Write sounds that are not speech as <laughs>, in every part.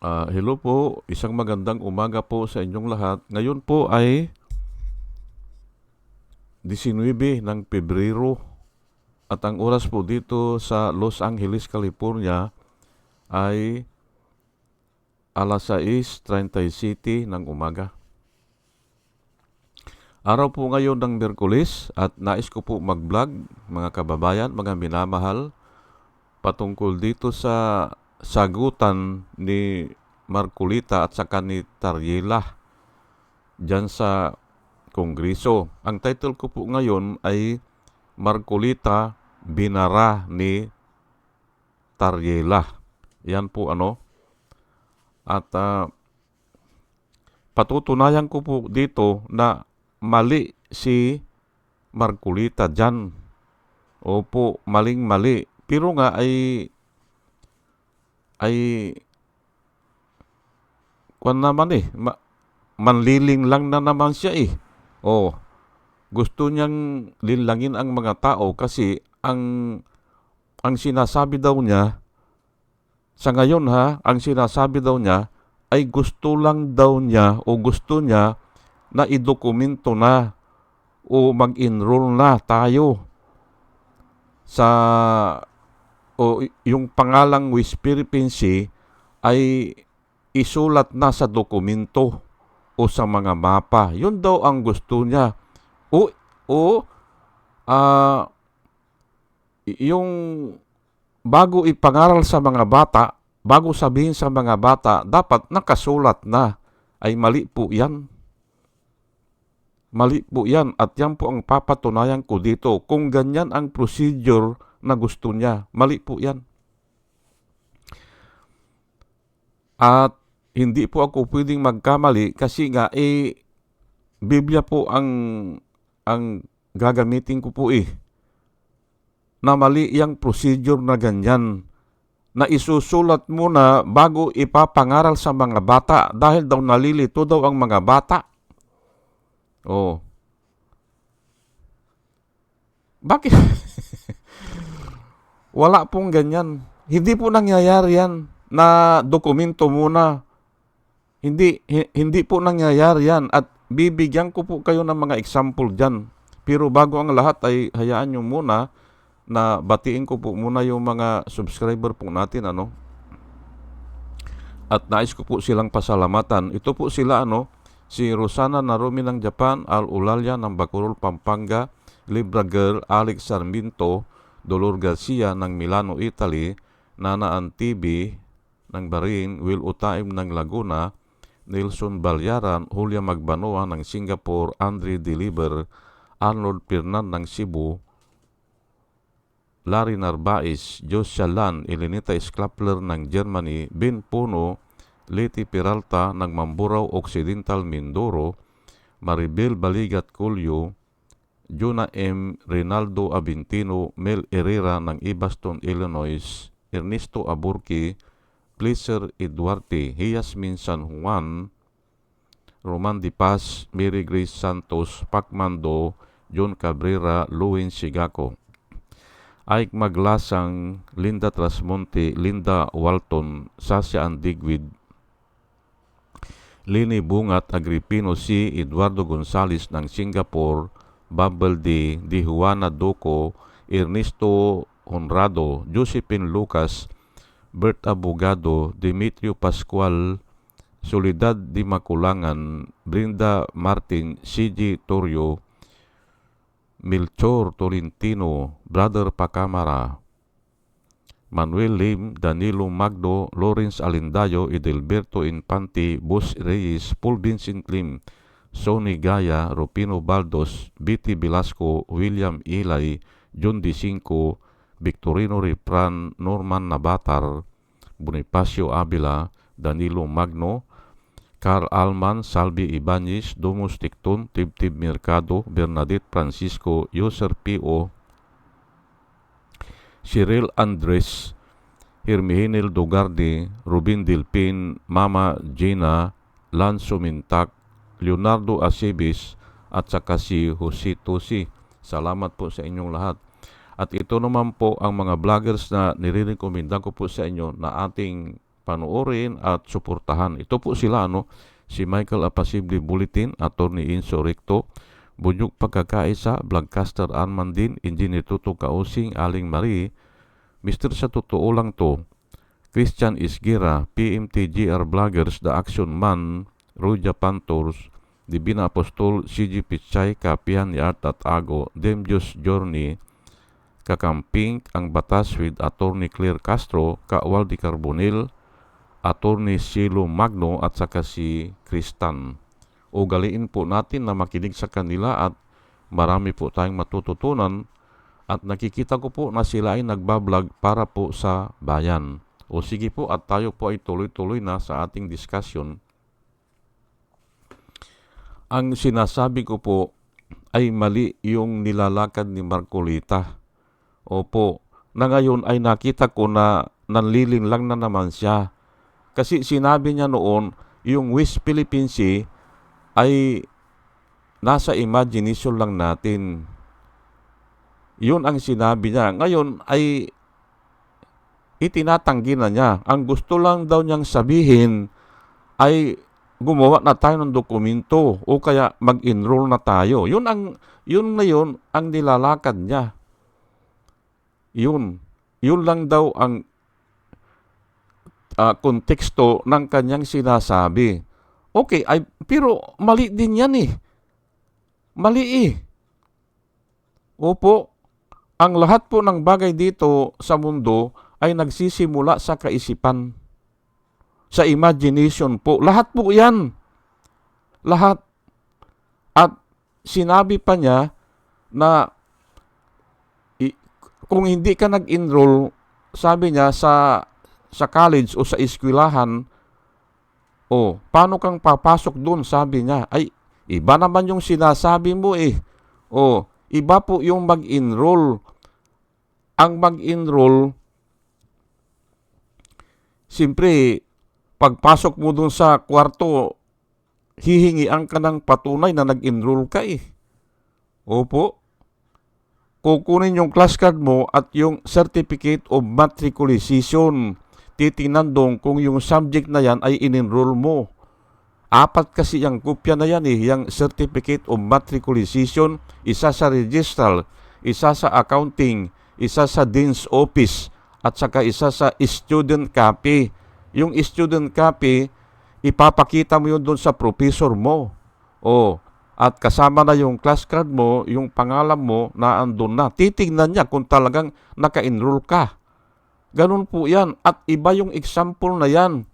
Ah, hello po, isang magandang umaga po sa inyong lahat. Ngayon po ay 19 ng Pebrero at ang oras po dito sa Los Angeles, California ay alas 6.30 ng umaga. Araw po ngayon ng Merkulis at nais ko po mag-vlog mga kababayan, mga minamahal patungkol dito sa sagutan ni Marculita at saka ni Tariela dyan sa Kongreso. Ang title ko po ngayon ay Marculita Binara ni Tariela. Yan po ano. At ah, patutunayan ko po dito na mali si Marculita dyan. Opo, maling-mali. Pero nga ay ay kwan naman eh, ma, manliling lang na naman siya eh. Oh, gusto niyang linlangin ang mga tao kasi ang ang sinasabi daw niya sa ngayon ha, ang sinasabi daw niya ay gusto lang daw niya o gusto niya na idokumento na o mag-enroll na tayo sa o yung pangalang Wispiripensi ay isulat na sa dokumento o sa mga mapa. Yun daw ang gusto niya. O, o ah, yung bago ipangaral sa mga bata, bago sabihin sa mga bata, dapat nakasulat na. Ay mali po yan. Mali po yan. At yan po ang papatunayan ko dito. Kung ganyan ang procedure na gusto niya, mali po yan. At hindi po ako pwedeng magkamali kasi nga eh Biblia po ang ang gagamitin ko po eh. Na mali yung procedure na ganyan na isusulat muna bago ipapangaral sa mga bata dahil daw nalilito daw ang mga bata. Oh. Bakit? <laughs> Wala pong ganyan. Hindi po nangyayari yan na dokumento muna. Hindi hi- hindi po nangyayari yan at bibigyan ko po kayo ng mga example diyan. Pero bago ang lahat ay hayaan nyo muna na batiin ko po muna yung mga subscriber po natin ano. At nais ko po silang pasalamatan. Ito po sila ano, si Rosana Narumi ng Japan, Al Ulalya ng Bacolod, Pampanga, Libra Girl, Alex Sarmiento, Dolor Garcia ng Milano, Italy, Nana Antibi ng Barin, Will Utaim ng Laguna, Nelson Balyaran, Julia Magbanoa ng Singapore, Andre Deliver, Arnold Pirnan ng Cebu, Larry Narvaez, Josia Lan, Elenita Sklapler ng Germany, Ben Puno, Leti Peralta ng Mamburao Occidental, Mindoro, Maribel Baligat Colio, Jonah M. Rinaldo Abintino, Mel Herrera ng Ibaston, Illinois, Ernesto Aburki, Pleaser Eduarte, Hiasmin San Juan, Roman Di Paz, Mary Grace Santos, Pacmando, John Cabrera, Luwin Sigaco, Ike Maglasang, Linda Trasmonte, Linda Walton, Sasha Andigwid, Lini Bungat Agripino C. Eduardo Gonzales ng Singapore, Bubble D. Di Juana Doco, Ernesto Honrado, Josephine Lucas, Bert Abogado, Demetrio Pascual, Soledad Di Maculangan, Brinda Martin, CG Torrio, Melchor Tolentino, Brother Pacamara, Manuel Lim, Danilo Magdo, Lawrence Alindayo, Edelberto Infante, Bus Reyes, Paul Vincent Lim, Sonny Gaya, Rupino Baldos, Biti Velasco, William Ilay, John D. Cinco, Victorino Ripran, Norman Nabatar, Bonifacio Avila, Danilo Magno, Carl Alman, Salvi Ibanez, Domus Ticton, Tibtib Mercado, Bernadette Francisco, Yoser P.O., Cyril Andres, Hermihinil Dugardi, Rubin Dilpin, Mama Gina, Lanzo Mintak, Leonardo Acebis, at saka si Jose Tosi. Salamat po sa inyong lahat. At ito naman po ang mga vloggers na nire-recommenda ko po sa inyo na ating panoorin at suportahan. Ito po sila ano, si Michael Apasible Bulletin, Attorney Inso Recto, Bunyog Pagkakaisa, Vlogcaster Armandin, Engineer Tuto Kausing, Aling Marie, Mr. Sa Totoo Lang To, Christian Isgira, PMTGR Vloggers, The Action Man, Ruja Pantors, Divina Apostol, CG Pichay, Kapihan Yart at Ago, Demjus Journey, Kakamping, Ang Batas with Attorney Claire Castro, Kawal Di Carbonil, Attorney Silo Magno at saka si Kristan. Ugaliin po natin na makinig sa kanila at marami po tayong matututunan at nakikita ko po na sila ay nagbablog para po sa bayan. O sige po at tayo po ay tuloy-tuloy na sa ating discussion. Ang sinasabi ko po ay mali yung nilalakad ni Marcolita. Opo, na ngayon ay nakita ko na nanliling lang na naman siya. Kasi sinabi niya noon, yung West Philippine Sea ay nasa imagination lang natin. Yun ang sinabi niya. Ngayon ay itinatanggi na niya. Ang gusto lang daw niyang sabihin ay gumawa na tayo ng dokumento o kaya mag-enroll na tayo. Yun ang yun na yun ang nilalakad niya. Yun. Yun lang daw ang ah, konteksto ng kanyang sinasabi. Okay, ay, pero mali din yan eh. Mali eh. Opo, ang lahat po ng bagay dito sa mundo ay nagsisimula sa kaisipan. Sa imagination po. Lahat po yan. Lahat. At sinabi pa niya na kung hindi ka nag-enroll, sabi niya sa sa college o sa eskwelahan, oh, paano kang papasok doon? Sabi niya, ay, iba naman yung sinasabi mo eh. Oh, iba po yung mag-enroll. Ang mag-enroll, siyempre, pagpasok mo doon sa kwarto, hihingian ka ng patunay na nag-enroll ka eh. Opo. Kukunin yung class card mo at yung certificate of matriculation. Titingnan doon kung yung subject na yan ay in-enroll mo. Apat kasi yung kopya na yan eh, yung certificate of matriculation, isa sa registrar, isa sa accounting, isa sa dean's office, at saka isa sa student copy. Yung student copy, ipapakita mo yun doon sa professor mo. O, at kasama na yung class card mo, yung pangalan mo na andun na. Titignan niya kung talagang naka-enroll ka. Ganun po yan. At iba yung example na yan.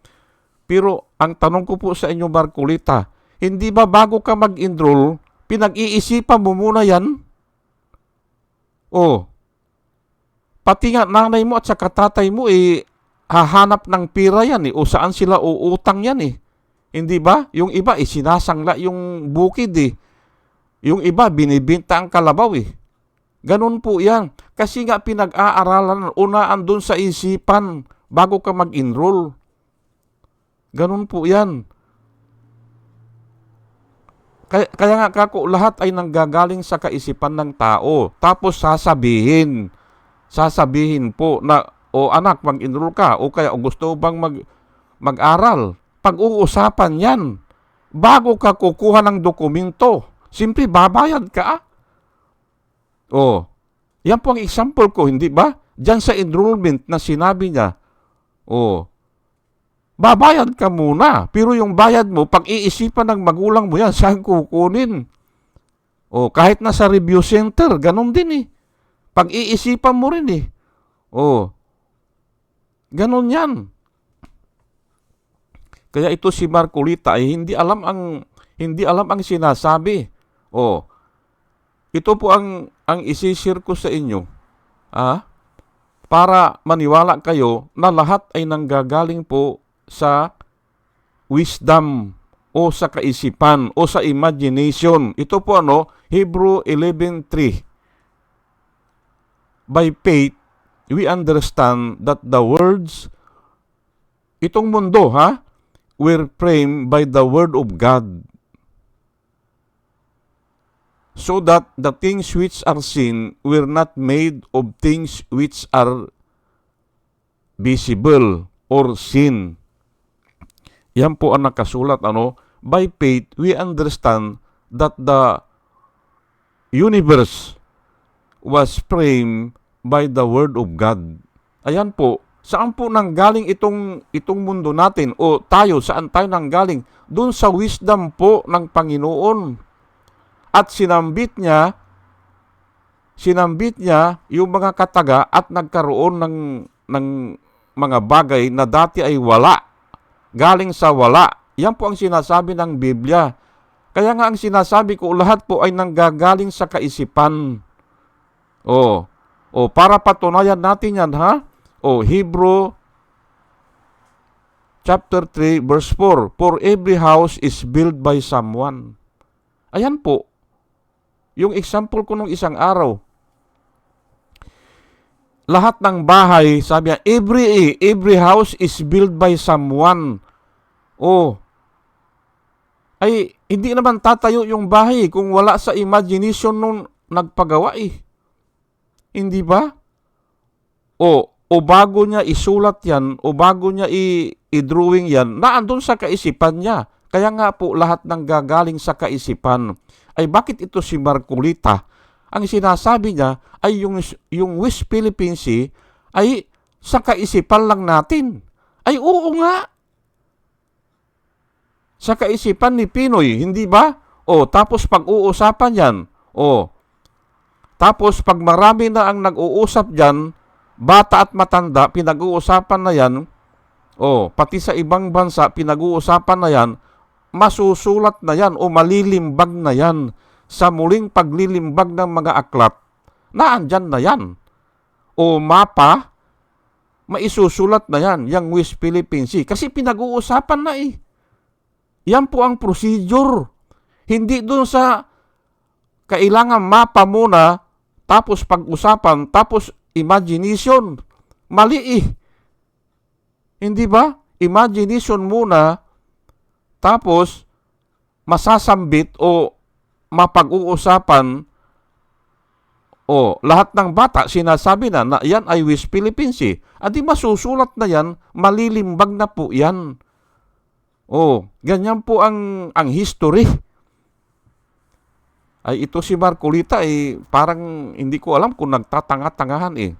Pero ang tanong ko po sa inyo, Marcolita, hindi ba bago ka mag-enroll, pinag-iisipan mo muna yan? O, pati nga nanay mo at saka tatay mo, eh, hahanap ng pira yan eh, o saan sila uutang yan eh. Hindi ba? Yung iba, eh, sinasangla yung bukid eh. Yung iba, binibinta ang kalabaw eh. Ganun po yan. Kasi nga pinag-aaralan, unaan doon sa isipan bago ka mag-enroll. Ganun po yan. Kaya, kaya nga kako, lahat ay nanggagaling sa kaisipan ng tao. Tapos sasabihin, sasabihin po na, o anak, mag-enroll ka, o kaya o gusto bang mag, mag-aral. Pag-uusapan yan. Bago ka kukuha ng dokumento, simple babayad ka. O, yan po ang example ko, hindi ba? Diyan sa enrollment na sinabi niya, o, babayad ka muna. Pero yung bayad mo, pag iisipan ng magulang mo yan, saan kukunin? O, kahit na sa review center, ganun din eh. Pag iisipan mo rin eh. O, ganun yan. Kaya ito si Marcolita ay hindi alam ang hindi alam ang sinasabi. O, ito po ang ang isishare ko sa inyo. Ah, para maniwala kayo na lahat ay nanggagaling po sa wisdom o sa kaisipan o sa imagination. Ito po ano, Hebrew 11.3. By faith, we understand that the words, itong mundo ha, were framed by the word of God so that the things which are seen were not made of things which are visible or seen. yan po ang nakasulat ano, by faith we understand that the universe was framed by the word of God. Ayan po, saan po nanggaling itong itong mundo natin o tayo saan tayo nanggaling? Doon sa wisdom po ng Panginoon. At sinambit niya sinambit niya yung mga kataga at nagkaroon ng ng mga bagay na dati ay wala. Galing sa wala. Yan po ang sinasabi ng Biblia. Kaya nga ang sinasabi ko, lahat po ay nanggagaling sa kaisipan. O, o para patunayan natin yan ha. O, Hebrew chapter 3 verse 4. For every house is built by someone. Ayan po. Yung example ko nung isang araw, lahat ng bahay, sabi niya, every, every house is built by someone. Oh, ay hindi naman tatayo yung bahay kung wala sa imagination nung nagpagawa eh. Hindi ba? O, o bago niya isulat yan, o bago niya i-drawing yan, naandun sa kaisipan niya. Kaya nga po lahat ng gagaling sa kaisipan. Ay bakit ito si Marcolita? Ang sinasabi niya ay yung, yung West Philippine Sea ay sa kaisipan lang natin. Ay oo nga, sa kaisipan ni Pinoy, hindi ba? O, tapos pag-uusapan yan, o, tapos pag marami na ang nag-uusap dyan, bata at matanda, pinag-uusapan na yan, o, pati sa ibang bansa, pinag-uusapan na yan, masusulat na yan o malilimbag na yan sa muling paglilimbag ng mga aklat, naandyan na yan. O mapa, maisusulat na yan, yung West Philippine Sea. Kasi pinag-uusapan na eh. Yan po ang procedure. Hindi doon sa kailangan mapa muna, tapos pag-usapan, tapos imagination. Mali eh. Hindi ba? Imagination muna, tapos masasambit o mapag-uusapan o lahat ng bata sinasabi na na yan ay West Philippine Sea. Adi masusulat na yan, malilimbag na po yan. Oh, ganyan po ang ang history. Ay ito si Marcolita eh parang hindi ko alam kung nagtatanga-tangahan eh.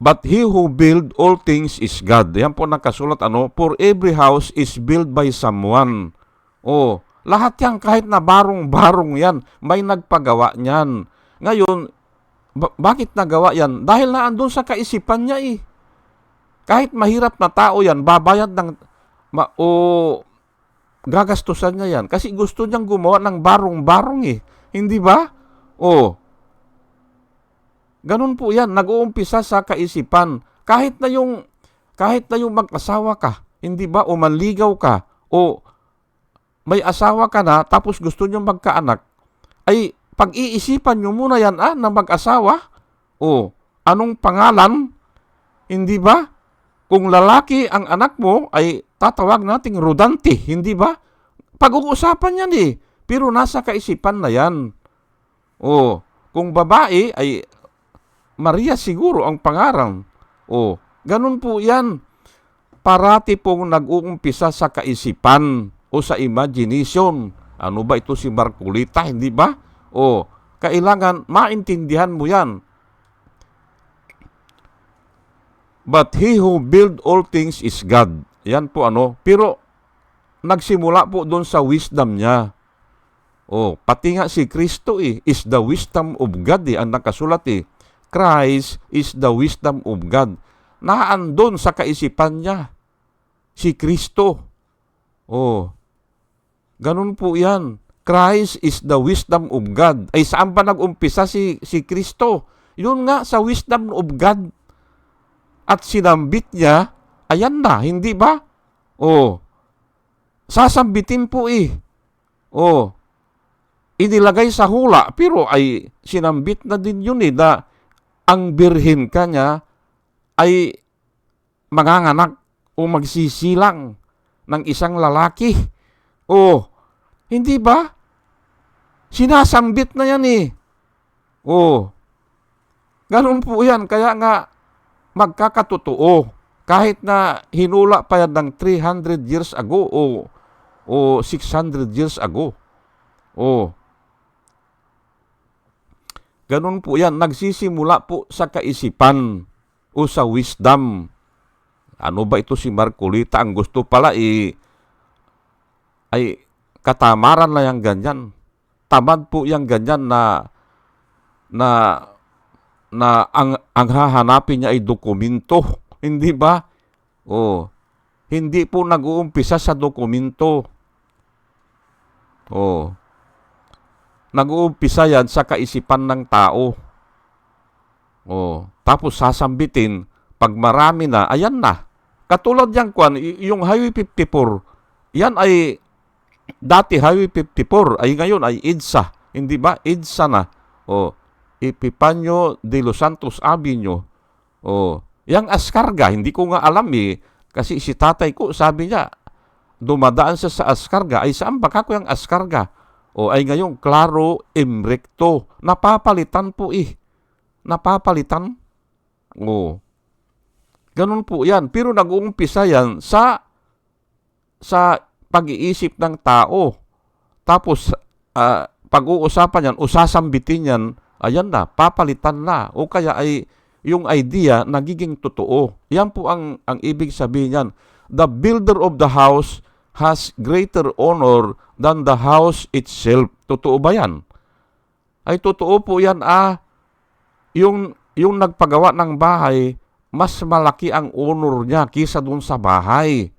But he who build all things is God. Yan po nakasulat ano, for every house is built by someone. Oh, lahat yan kahit na barong-barong yan, may nagpagawa niyan. Ngayon, ba- bakit nagawa yan? Dahil na andun sa kaisipan niya eh. Kahit mahirap na tao yan, babayad ng ma, o gagastusan niya yan. Kasi gusto niyang gumawa ng barong-barong eh. Hindi ba? O, ganun po yan. Nag-uumpisa sa kaisipan. Kahit na yung, kahit na yung mag-asawa ka, hindi ba? O manligaw ka, o may asawa ka na, tapos gusto niyo magkaanak, ay pag-iisipan niyo muna yan ah, na mag-asawa. O, anong pangalan? Hindi ba? Kung lalaki ang anak mo, ay tatawag nating rodante, hindi ba? Pag-uusapan yan eh. Pero nasa kaisipan na yan. O, kung babae, ay Maria siguro ang pangaran. O, ganun po yan. Parati pong nag-uumpisa sa kaisipan o sa imagination. Ano ba ito si Marcolita, hindi ba? O, kailangan maintindihan mo yan. But he who build all things is God. Yan po ano. Pero nagsimula po doon sa wisdom niya. Oh, pati nga si Kristo eh, is the wisdom of God eh, ang nakasulat eh. Christ is the wisdom of God. Naandun sa kaisipan niya. Si Kristo. Oh, ganun po yan. Christ is the wisdom of God. Ay saan pa nag-umpisa si, si Kristo? Yun nga, sa wisdom of God at sinambit niya, ayan na, hindi ba? Oh, sasambitin po eh. Oh, inilagay sa hula, pero ay sinambit na din yun eh, na ang birhin ka niya ay manganganak o magsisilang ng isang lalaki. Oh, hindi ba? Sinasambit na yan eh. Oh, ganun po yan. Kaya nga, magkakatotoo. Kahit na hinula pa yan ng 300 years ago o, o 600 years ago. O, ganun po yan. Nagsisimula po sa kaisipan o sa wisdom. Ano ba ito si Marcolita? Ang gusto pala i ay katamaran na yung ganyan. Tamad po yung ganyan na na na ang ang hahanapin niya ay dokumento, hindi ba? Oh. Hindi po nag-uumpisa sa dokumento. Oh. Nag-uumpisa yan sa kaisipan ng tao. Oh. Tapos sasambitin, pag marami na, ayan na. Katulad yan, Kwan, yung Highway 54, yan ay dati Highway 54, ay ngayon ay EDSA. Hindi ba? EDSA na. Oh. Epipanyo de Los Santos Avenue. Oh, yang Ascarga, hindi ko nga alam eh. Kasi si tatay ko, sabi niya, dumadaan siya sa Ascarga. Ay, saan ba kako yung Ascarga? O ay ngayon, Claro Emrecto. Napapalitan po eh. Napapalitan. O. Ganun po yan. Pero nag-uumpisa yan sa sa pag-iisip ng tao. Tapos, uh, pag-uusapan yan, usasambitin yan ayan na, papalitan na. O kaya ay yung idea nagiging totoo. Yan po ang, ang ibig sabihin yan. The builder of the house has greater honor than the house itself. Totoo ba yan? Ay totoo po yan ah. Yung, yung nagpagawa ng bahay, mas malaki ang honor niya kisa dun sa bahay.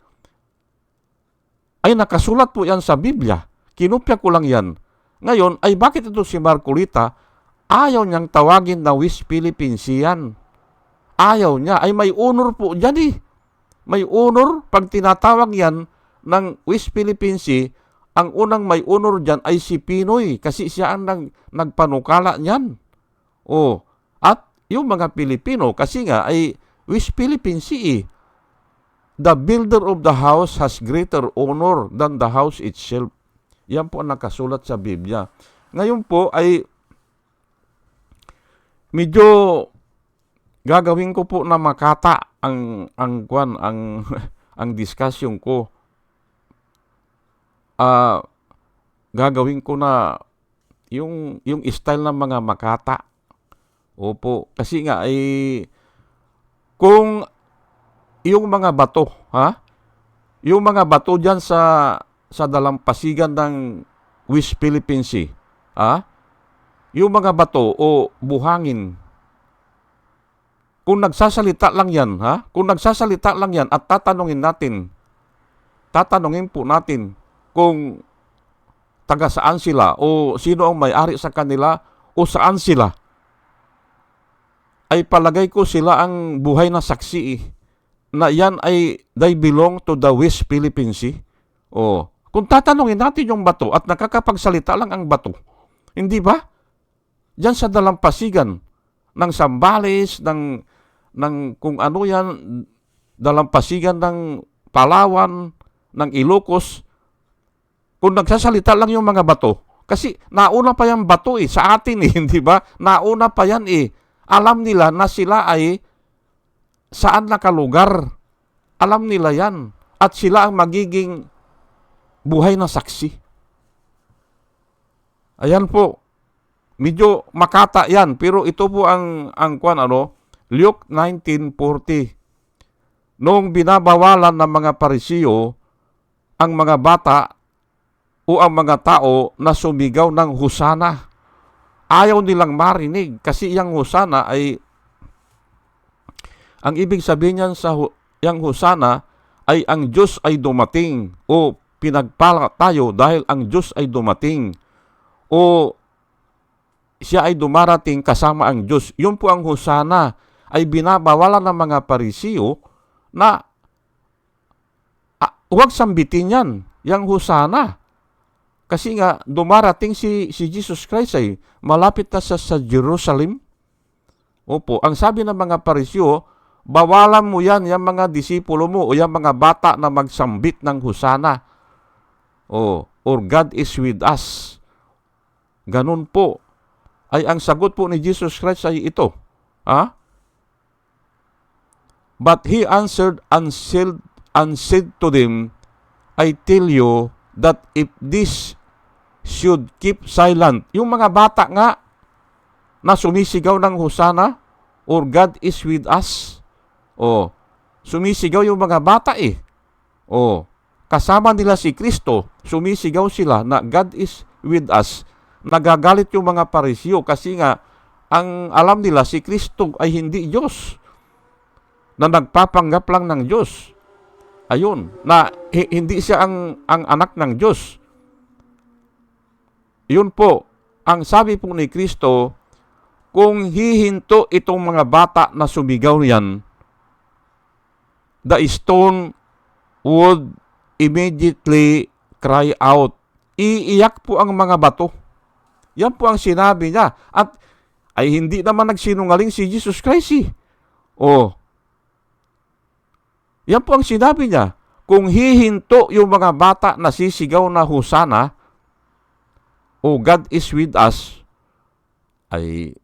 Ay nakasulat po yan sa Biblia. Kinupya ko lang yan. Ngayon, ay bakit ito si Marcolita Ayaw niyang tawagin na West Philippines yan. Ayaw niya. Ay may honor po dyan eh. May honor pag tinatawag yan ng West Philippines ang unang may honor dyan ay si Pinoy kasi siya ang nag, nagpanukala niyan. Oh, at yung mga Pilipino kasi nga ay West Philippines eh. The builder of the house has greater honor than the house itself. Yan po ang nakasulat sa Biblia. Ngayon po ay medyo gagawin ko po na makata ang ang kwan ang <laughs> ang discussion ko. Ah uh, gagawin ko na yung yung style ng mga makata. Opo, kasi nga ay kung yung mga bato, ha? Yung mga bato diyan sa sa dalampasigan ng West Philippine Sea, ha? Yung mga bato o buhangin, kung nagsasalita lang yan, ha? Kung nagsasalita lang yan at tatanungin natin, tatanungin po natin kung taga saan sila o sino ang may-ari sa kanila o saan sila, ay palagay ko sila ang buhay na saksi eh, na yan ay they belong to the West Philippine Sea. O, kung tatanungin natin yung bato at nakakapagsalita lang ang bato, hindi ba? Diyan sa dalampasigan ng Sambales, ng, ng kung ano yan, dalampasigan ng Palawan, ng Ilocos, kung nagsasalita lang yung mga bato, kasi nauna pa yan bato eh, sa atin eh, <laughs> di ba? Nauna pa yan eh. Alam nila na sila ay saan nakalugar. Alam nila yan. At sila ang magiging buhay na saksi. Ayan po, Medyo makata yan, pero ito po ang, ang kwan, ano, Luke 19.40. Noong binabawalan ng mga parisiyo ang mga bata o ang mga tao na sumigaw ng husana. Ayaw nilang marinig kasi yung husana ay ang ibig sabihin niyan sa yang husana ay ang Diyos ay dumating o pinagpala tayo dahil ang Diyos ay dumating o siya ay dumarating kasama ang Diyos. Yun po ang husana ay binabawalan ng mga parisiyo na ah, huwag sambitin yan, yung husana. Kasi nga, dumarating si, si Jesus Christ ay malapit na sa, sa Jerusalem. Opo, ang sabi ng mga parisyo, bawalan mo yan, yung mga disipulo mo o yung mga bata na magsambit ng husana. O, or God is with us. Ganun po ay ang sagot po ni Jesus Christ ay ito. Ha? But he answered and said, and said to them, I tell you that if this should keep silent, yung mga bata nga na sumisigaw ng Hosana or God is with us, o sumisigaw yung mga bata eh, o kasama nila si Kristo, sumisigaw sila na God is with us, nagagalit yung mga parisyo kasi nga ang alam nila si Kristo ay hindi Diyos na nagpapanggap lang ng Diyos. Ayun, na hi- hindi siya ang, ang anak ng Diyos. Yun po, ang sabi po ni Kristo, kung hihinto itong mga bata na sumigaw yan, the stone would immediately cry out. Iiyak po ang mga bato. Yan po ang sinabi niya. At ay hindi naman nagsinungaling si Jesus Christ eh. Oh. Yan po ang sinabi niya. Kung hihinto yung mga bata na sisigaw na husana, oh God is with us, ay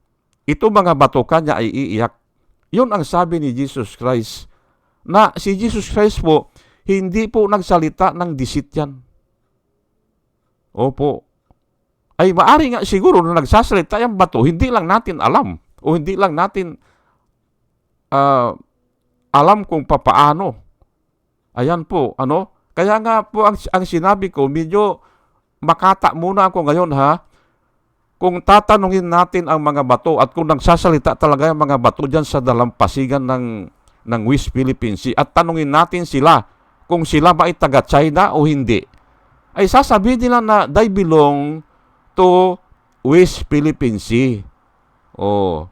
ito mga bato kanya ay iiyak. Yun ang sabi ni Jesus Christ. Na si Jesus Christ po, hindi po nagsalita ng disit yan. Opo. Ay maari nga siguro na nagsasalita yung bato, hindi lang natin alam. O hindi lang natin ah, alam kung papaano. Ayan po, ano? Kaya nga po ang, ang sinabi ko, medyo makata muna ako ngayon ha. Kung tatanungin natin ang mga bato at kung nagsasalita talaga yung mga bato dyan sa dalampasigan ng, ng West Philippine Sea at tanungin natin sila kung sila ba ay taga China o hindi, ay sasabihin nila na they belong to West Philippine Sea. Oh.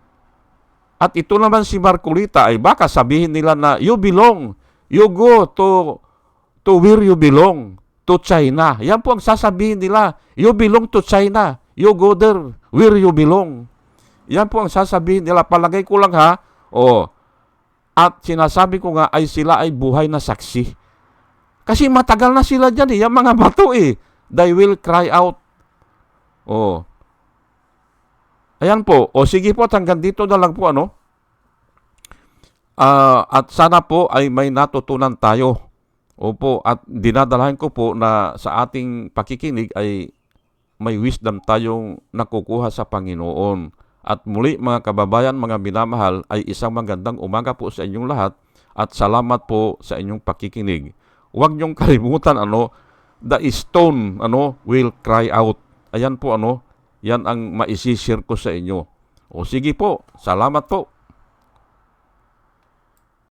At ito naman si Marcolita ay baka sabihin nila na you belong, you go to to where you belong, to China. Yan po ang sasabihin nila. You belong to China. You go there where you belong. Yan po ang sasabihin nila. Palagay ko lang ha. Oh. At sinasabi ko nga ay sila ay buhay na saksi. Kasi matagal na sila dyan eh. Yung mga bato eh. They will cry out. Oh. Ayan po. O sige po, hanggang dito na lang po ano. Ah, at sana po ay may natutunan tayo. Opo, at dinadalahan ko po na sa ating pakikinig ay may wisdom tayong nakukuha sa Panginoon. At muli mga kababayan, mga minamahal, ay isang magandang umaga po sa inyong lahat at salamat po sa inyong pakikinig. Huwag niyong kalimutan ano, the stone ano will cry out. Ayan po ano, yan ang maisishare ko sa inyo. O sige po, salamat po.